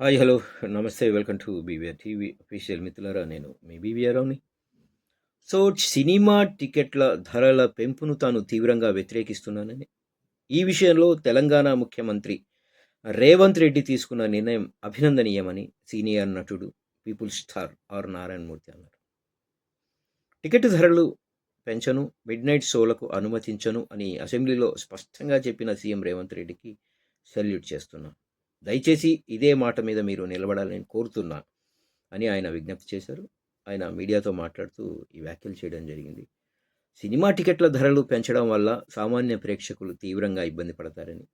Hi hello namaste welcome to BVR TV official మిత్రులారా నేను మీ బీవీఆర్ రావుని. సో సినిమా టికెట్ల ధరల పెంపును తాను తీవ్రంగా వ్యతిరేకిస్తున్నానని ఈ విషయంలో తెలంగాణ ముఖ్యమంత్రి రేవంత్ రెడ్డి తీసుకున్న నిర్ణయం అభినందనీయమని సీనియర్ నటుడు పీపుల్ స్టార్ ఆర్ నారాయణమూర్తి అన్నారు. టికెట్ ధరలు పెంచను మిడ్ నైట్ షోలకు అనుమతించను అని అసెంబ్లీలో స్పష్టంగా చెప్పిన సీఎం రేవంత్ రెడ్డికి సెల్యూట్ చేస్తున్నాను దయచేసి ఇదే మాట మీద మీరు నిలబడాలని కోరుతున్నా అని ఆయన విజ్ఞప్తి చేశారు. ఆయన మీడియాతో మాట్లాడుతూ ఈ వ్యాఖ్యలు చేయడం జరిగింది. సినిమా టికెట్ల ధరలు పెంచడం వల్ల సామాన్య ప్రేక్షకులు తీవ్రంగా ఇబ్బంది పడతారని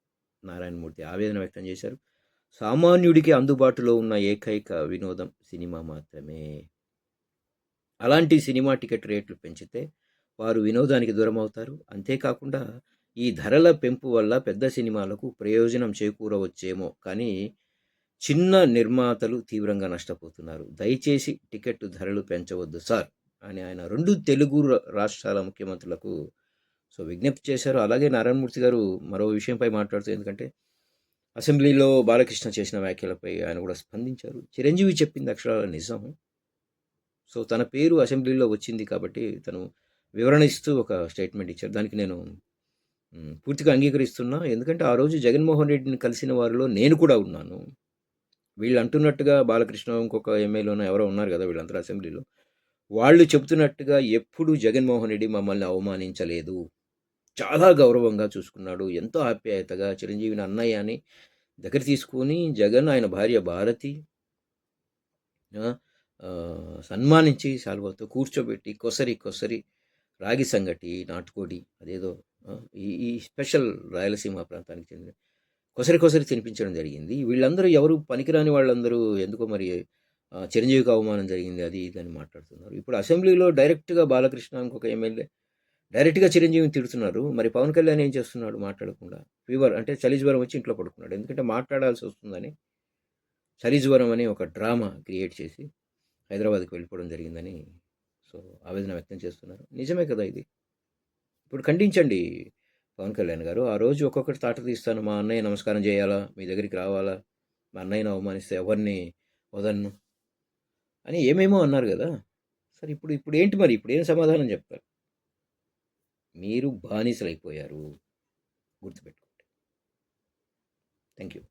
నారాయణమూర్తి ఆవేదన వ్యక్తం చేశారు. సామాన్యుడికి అందుబాటులో ఉన్న ఏకైక వినోదం సినిమా మాత్రమే. అలాంటి సినిమా టికెట్ రేట్లు పెంచితే వారు వినోదానికి దూరం అవుతారు అంతేకాకుండా ఈ ధరల పెంపు వల్ల పెద్ద సినిమాలకు ప్రయోజనం చేకూరవచ్చేమో. కానీ చిన్న నిర్మాతలు తీవ్రంగా నష్టపోతున్నారు. దయచేసి టికెట్ ధరలు పెంచవద్దు సార్ అని ఆయన రెండు తెలుగు రా- రాష్ట్రాల ముఖ్యమంత్రులకు సో విజ్ఞప్తి చేశారు. అలాగే నారాయణమూర్తి గారు మరో విషయంపై మాట్లాడుతూ ఎందుకంటే అసెంబ్లీలో బాలకృష్ణ చేసిన వ్యాఖ్యలపై ఆయన కూడా స్పందించారు. చిరంజీవి చెప్పింది అక్షరాల నిజం సో తన పేరు అసెంబ్లీలో వచ్చింది కాబట్టి తను వివరణ ఇస్తూ ఒక స్టేట్మెంట్ ఇచ్చారు. దానికి నేను పూర్తిగా అంగీకరిస్తున్నా. ఎందుకంటే ఆ రోజు జగన్మోహన్ రెడ్డిని కలిసిన వారిలో నేను కూడా ఉన్నాను. వీళ్ళు అంటున్నట్టుగా బాలకృష్ణ ఇంకొక ఎమ్మెల్యేనో ఎవరో ఉన్నారు కదా వీళ్ళందరూ అసెంబ్లీలో. వాళ్ళు చెబుతున్నట్టుగా ఎప్పుడు జగన్మోహన్ రెడ్డి మమ్మల్ని అవమానించలేదు. చాలా గౌరవంగా చూసుకున్నాడు. ఎంతో ఆప్యాయతగా చిరంజీవిని అన్నయ్య అని దగ్గర తీసుకొని జగన్ ఆయన భార్య భారతి ఆ, సన్మానించి శాల్వాతో కూర్చోబెట్టి కొసరి కొసరి రాగి సంగటి నాటుకోడి అదేదో ఈ ఈ స్పెషల్ రాయలసీమ ప్రాంతానికి చెందిన కొసరి కొసరి తినిపించడం జరిగింది. వీళ్ళందరూ ఎవరు పనికిరాని వాళ్ళందరూ ఎందుకో మరి చిరంజీవికి అవమానం జరిగింది అది ఇది అని మాట్లాడుతున్నారు. ఇప్పుడు అసెంబ్లీలో డైరెక్ట్గా బాలకృష్ణ ఇంకొక ఎమ్మెల్యే డైరెక్ట్గా చిరంజీవిని తిడుతున్నారు. మరి పవన్ కళ్యాణ్ ఏం చేస్తున్నాడు మాట్లాడకుండా? ఫీవర్ అంటే చలి జ్వరం వచ్చి ఇంట్లో పడుకున్నాడు. ఎందుకంటే మాట్లాడాల్సి వస్తుందని చలి జ్వరం అని ఒక డ్రామా క్రియేట్ చేసి హైదరాబాద్కి వెళ్ళిపోవడం జరిగిందని సో ఆవేదన వ్యక్తం చేస్తున్నారు. నిజమే కదా ఇది? ఇప్పుడు ఖండించండి పవన్ కళ్యాణ్ గారు. ఆ రోజు ఒక్కొక్కటి తాట తీస్తాను. మా అన్నయ్య నమస్కారం చేయాలా? మీ దగ్గరికి రావాలా? మా అన్నయ్యను అవమానిస్తే ఎవరిని వదన్ను అని ఏమేమో అన్నారు కదా. సరే ఇప్పుడు ఇప్పుడు ఏంటి మరి? ఇప్పుడు ఏం సమాధానం చెప్తారు? మీరు బానిసలైపోయారు. గుర్తుపెట్టుకోండి. Thank you